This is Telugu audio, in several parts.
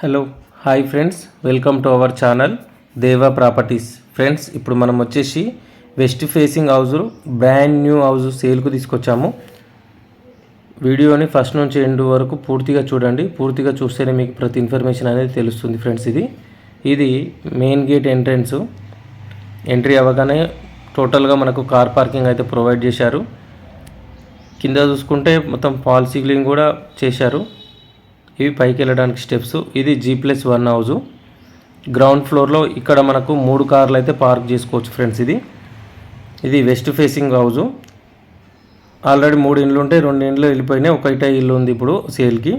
Hello hi friends welcome to our channel Deva properties friends ఇప్పుడు మనం వచ్చేసి west facing house brand new house సేల్కు తీసుకొచ్చాము. వీడియోని ఫస్ట్ నుంచి ఎండ్ వరకు పూర్తిగా చూడండి. పూర్తిగా చూస్తేనే మీకు ప్రతి ఇన్ఫర్మేషన్ అనేది తెలుస్తుంది ఫ్రెండ్స్ ఇది. ఇది మెయిన్ గేట్ ఎంట్రన్స్ ఎంట్రీ అవ్వగానే టోటల్గా మనకు కార్ పార్కింగ్ అయితే ప్రొవైడ్ చేశారు. కింద చూసుకుంటే మొత్తం ఫాల్ సీలింగ్ కూడా చేశారు. ఇవి పైకి వెళ్ళడానికి స్టెప్స్. ఇది G plus one house ground ఫ్లోర్లో ఇక్కడ మనకు మూడు కార్లు అయితే పార్క్ చేసుకోవచ్చు ఫ్రెండ్స్ ఇది. ఇది వెస్ట్ ఫేసింగ్ హౌజు ఆల్రెడీ మూడు ఇండ్లు ఉంటే రెండు ఇండ్లు వెళ్ళిపోయినాయి. ఒకటే ఇల్లు ఉంది ఇప్పుడు సేల్కి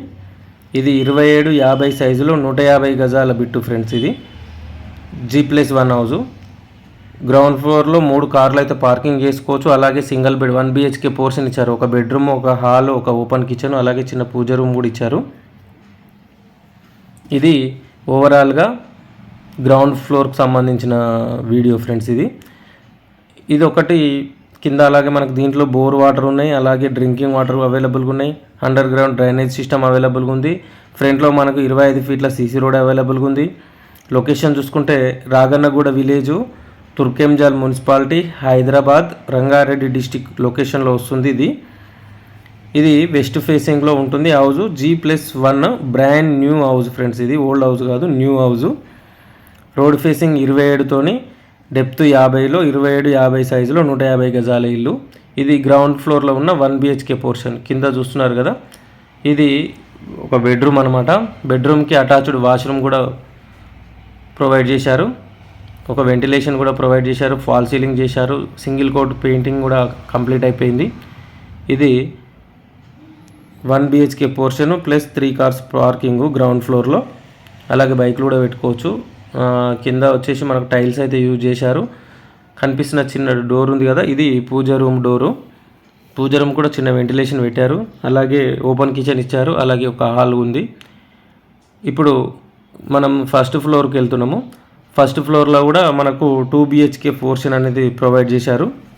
ఇది ఇరవై ఏడు యాభై సైజులో నూట యాభై గజాల బిట్టు ఫ్రెండ్స్ ఇది. G plus one house ground ఫ్లోర్లో మూడు కార్లు అయితే పార్కింగ్ చేసుకోవచ్చు. అలాగే single bed one BHK portion ఇచ్చారు. ఒక బెడ్రూమ్ ఒక హాల్ ఒక ఓపెన్ కిచెన్ అలాగే చిన్న పూజ రూమ్ కూడా ఇచ్చారు. ఇది ఓవరాల్గా గ్రౌండ్ ఫ్లోర్కి సంబంధించిన వీడియో ఫ్రెండ్స్ ఇది. ఇది ఒకటి కింద అలాగే మనకు దీంట్లో బోర్ వాటర్ ఉన్నాయి అలాగే డ్రింకింగ్ వాటర్ అవైలబుల్గా ఉన్నాయి అండర్ గ్రౌండ్ డ్రైనేజ్ సిస్టమ్ అవైలబుల్గా ఉంది ఫ్రంట్లో మనకు ఇరవై ఐదు ఫీట్ల సీసీ రోడ్ అవైలబుల్గా ఉంది. లొకేషన్ చూసుకుంటే Ragannaguda village Turkayamjal municipality Hyderabad Rangareddy district లొకేషన్లో వస్తుంది ఇది. ఇది వెస్ట్ ఫేసింగ్లో ఉంటుంది house G plus one brand new house friends. ఇది ఓల్డ్ హౌస్ కాదు న్యూ హౌస్ రోడ్ ఫేసింగ్ ఇరవై ఏడుతోని డెప్త్ యాభైలో ఇరవై ఏడు యాభై సైజులో నూట యాభై గజాల ఇల్లు. ఇది గ్రౌండ్ ఫ్లోర్లో ఉన్న వన్ బిహెచ్కే పోర్షన్. కింద చూస్తున్నారు కదా. ఇది ఒక బెడ్రూమ్ అనమాట బెడ్రూమ్కి అటాచ్డ్ వాష్రూమ్ కూడా ప్రొవైడ్ చేశారు. ఒక వెంటిలేషన్ కూడా ప్రొవైడ్ చేశారు. ఫాల్ సీలింగ్ చేశారు. సింగిల్ కోట్ పెయింటింగ్ కూడా కంప్లీట్ అయిపోయింది. ఇది one BHK portion plus three cars parking ground ఫ్లోర్లో. అలాగే బైక్లు కూడా పెట్టుకోవచ్చు. కింద వచ్చేసి మనకు టైల్స్ అయితే యూజ్ చేశారు. కనిపిస్తున్న చిన్న డోర్ ఉంది కదా ఇది pooja room door. Pooja room కూడా చిన్న వెంటిలేషన్ పెట్టారు. అలాగే ఓపెన్ కిచెన్ ఇచ్చారు. అలాగే ఒక హాల్ ఉంది. ఇప్పుడు మనం ఫస్ట్ ఫ్లోర్కి వెళ్తున్నాము. ఫస్ట్ ఫ్లోర్లో కూడా మనకు టూ బిహెచ్కే పోర్షన్ అనేది ప్రొవైడ్ చేశారు.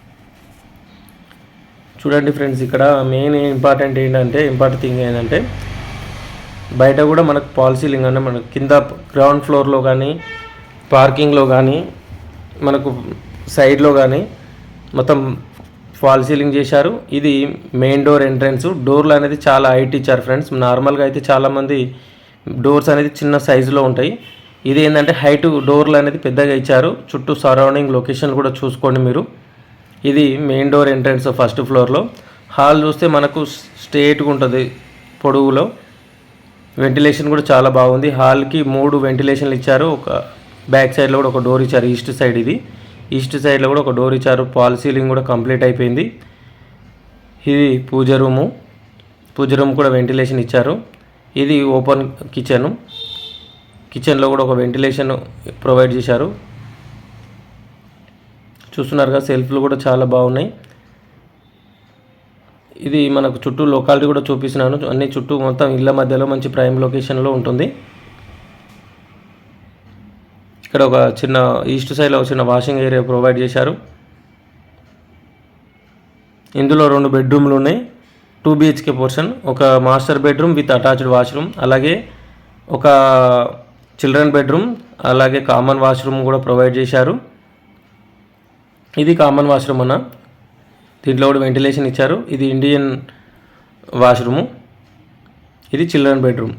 చూడండి ఫ్రెండ్స్ ఇక్కడ మెయిన్ ఇంపార్టెంట్ ఏంటంటే ఇంపార్టెంట్ థింగ్ ఏంటంటే బయట కూడా మనకు పాల్ సీలింగ్ అంటే మనకు కింద గ్రౌండ్ ఫ్లోర్లో కానీ పార్కింగ్లో కానీ మనకు సైడ్లో కానీ మొత్తం ఫాల్ సీలింగ్ చేశారు. ఇది మెయిన్ డోర్ ఎంట్రన్స్ డోర్లు అనేది చాలా హైట్ ఇచ్చారు ఫ్రెండ్స్ నార్మల్గా అయితే చాలామంది డోర్స్ అనేది చిన్న సైజులో ఉంటాయి. ఇది ఏంటంటే హైట్ డోర్లు అనేది పెద్దగా ఇచ్చారు. చుట్టూ సరౌండింగ్ లొకేషన్ కూడా చూసుకోండి మీరు. ఇది మెయిన్ డోర్ ఎంట్రన్స్ ఫస్ట్ ఫ్లోర్లో హాల్ చూస్తే మనకు స్ట్రేట్గా ఉంటుంది పొడవులో వెంటిలేషన్ కూడా చాలా బాగుంది. హాల్కి మూడు వెంటిలేషన్లు ఇచ్చారు. ఒక బ్యాక్ సైడ్లో కూడా ఒక డోర్ ఇచ్చారు. ఈస్ట్ సైడ్ ఇది. ఈస్ట్ సైడ్లో కూడా ఒక డోర్ ఇచ్చారు. పాల్ సీలింగ్ కూడా కంప్లీట్ అయిపోయింది. ఇది పూజ రూము పూజ రూమ్ కూడా వెంటిలేషన్ ఇచ్చారు. ఇది ఓపెన్ కిచెను కిచెన్లో కూడా ఒక వెంటిలేషన్ ప్రొవైడ్ చేశారు. చూస్తున్నారుగా సెల్ఫ్లు కూడా చాలా బాగున్నాయి. ఇది మనకు చుట్టూ లొకాలిటీ కూడా చూపిస్తున్నాను. అన్ని చుట్టూ మొత్తం ఇళ్ళ మధ్యలో మంచి ప్రైమ్ లొకేషన్లో ఉంటుంది. ఇక్కడ ఒక చిన్న ఈస్ట్ సైడ్లో ఒక చిన్న వాషింగ్ ఏరియా ప్రొవైడ్ చేశారు. ఇందులో రెండు బెడ్రూమ్లు ఉన్నాయి. టూ బిహెచ్కే పోర్షన్ ఒక master bedroom with attached washroom అలాగే ఒక చిల్డ్రన్ బెడ్రూమ్ అలాగే కామన్ వాష్రూమ్ కూడా ప్రొవైడ్ చేశారు. ఇది కామన్ వాష్రూమ్ అన్న. దీంట్లో కూడా వెంటిలేషన్ ఇచ్చారు. ఇది ఇండియన్ వాష్రూము ఇది చిల్డ్రన్ బెడ్రూమ్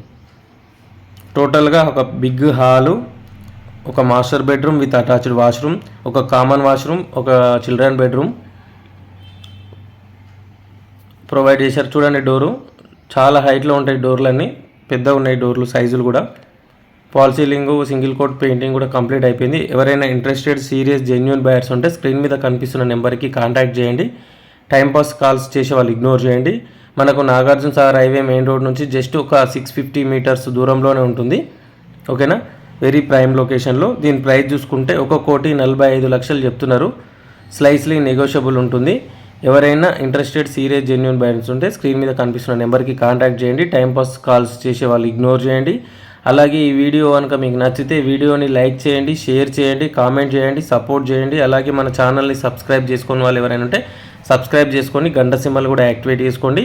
టోటల్గా ఒక బిగ్ హాలు ఒక master bedroom with attached washroom ఒక కామన్ వాష్రూమ్ ఒక చిల్డ్రన్ బెడ్రూమ్ ప్రొవైడ్ చేశారు. చూడండి డోరు చాలా హైట్లో ఉంటాయి డోర్లన్నీ పెద్ద ఉన్నాయి డోర్లు సైజులు కూడా. Fall ceiling single coat painting కూడా కంప్లీట్ అయిపోయింది. ఎవరైనా ఇంట్రెస్టెడ్ సీరియస్ జెన్యున్ బయర్స్ ఉంటే స్క్రీన్ మీద కనిపిస్తున్న నెంబర్కి కాంటాక్ట్ చేయండి. టైంపాస్ కాల్స్ చేసే వాళ్ళు ఇగ్నోర్ చేయండి. మనకు Nagarjuna Sagar highway main road నుంచి జస్ట్ ఒక సిక్స్ ఫిఫ్టీ మీటర్స్ దూరంలోనే ఉంటుంది. ఓకేనా? వెరీ ప్రైమ్ లొకేషన్లో. దీని ప్రైస్ చూసుకుంటే ఒక కోటి నలభై ఐదు లక్షలు చెప్తున్నారు. స్లైస్లీ నెగోషియబుల్ ఉంటుంది. ఎవరైనా ఇంట్రెస్టెడ్ సీరియస్ జెన్యున్ బయర్స్ ఉంటే స్క్రీన్ మీద కనిపిస్తున్న నెంబర్కి కాంటాక్ట్ చేయండి. టైంపాస్ కాల్స్ చేసే వాళ్ళు ఇగ్నోర్ చేయండి. అలాగే ఈ వీడియో కనుక మీకు నచ్చితే వీడియోని లైక్ చేయండి షేర్ చేయండి కామెంట్ చేయండి సపోర్ట్ చేయండి. అలాగే మన ఛానల్ని సబ్స్క్రైబ్ చేసుకుని వాళ్ళు ఎవరైనా ఉంటే సబ్స్క్రైబ్ చేసుకొని గంట సింబల్ కూడా యాక్టివేట్ చేసుకోండి.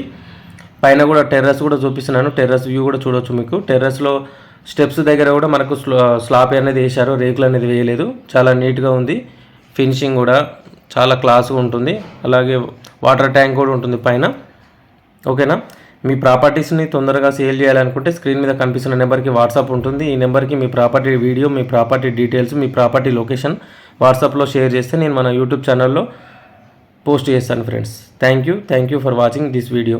పైన కూడా టెర్రస్ కూడా చూపిస్తున్నాను. టెర్రస్ వ్యూ కూడా చూడొచ్చు మీకు. టెర్రస్లో స్టెప్స్ దగ్గర కూడా మనకు స్లా స్లాబ్ అనేది వేశారు. రేకులు అనేది వేయలేదు. చాలా నీట్గా ఉంది. ఫినిషింగ్ కూడా చాలా క్లాస్గా ఉంటుంది. అలాగే వాటర్ ట్యాంక్ కూడా ఉంటుంది పైన. ఓకేనా? మీ ప్రాపర్టీస్ని తొందరగా సేల్ చేయాలనుకుంటే స్క్రీన్ మీద కనిపిస్తున్న నెంబర్కి వాట్సాప్ ఉంటుంది. ఈ నెంబర్కి మీ ప్రాపర్టీ వీడియో మీ ప్రాపర్టీ డీటెయిల్స్ మీ ప్రాపర్టీ లొకేషన్ వాట్సాప్లో షేర్ చేస్తే నేను మన యూట్యూబ్ ఛానల్లో పోస్ట్ చేస్తాను friends. Thank you. Thank you for watching this video.